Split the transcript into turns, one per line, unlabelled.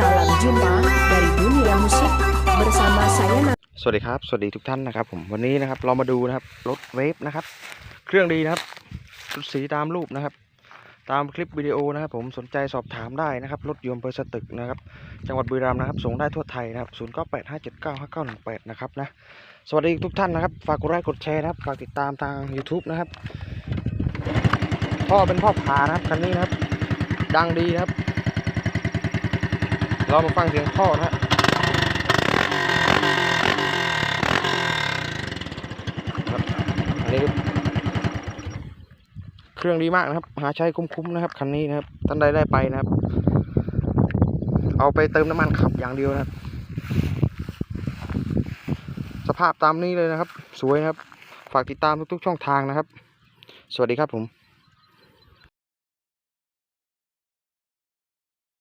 Salam jumpa dari dunia musik bersama saya
สวัสดีครับ สวัสดีทุกท่านนะครับผมวันนี้นะครับเรามาดูนะครับรถเวฟนะครับ เครื่องดีนะครับชุสีตามรูปนะครับ ตามคลิปวิดีโอนะครับผมสนใจสอบถามได้นะครับรถยนต์เปอร์สตึกนะครับ จังหวัดบุรีรัมย์นะครับส่งได้ทั่วไทยนะครับศูนย์เก้าแปดห้าเจ็ดนะครับนะสวัสดีทุกท่านนะครับฝากกดไลค์กดแชร์นะครับฝากติดตามทาง YouTube นะครับพ่อเป็นพ่อผานะครับคันนี้นะครับ ดังดีนะครับ เรามาฟังเสียงพ่อนะครับครับอันนี้เครื่องดีมากนะครับ หาใช้คุ้มๆนะครับคันนี้นะครับท่านใดได้ไปนะครับ เอาไปเติมน้ำมันขับอย่างเดียวนะครับ สภาพตามนี้เลยนะครับ สวยนะครับ ฝากติดตามทุกๆช่องทางนะครับ สวัสดีครับผม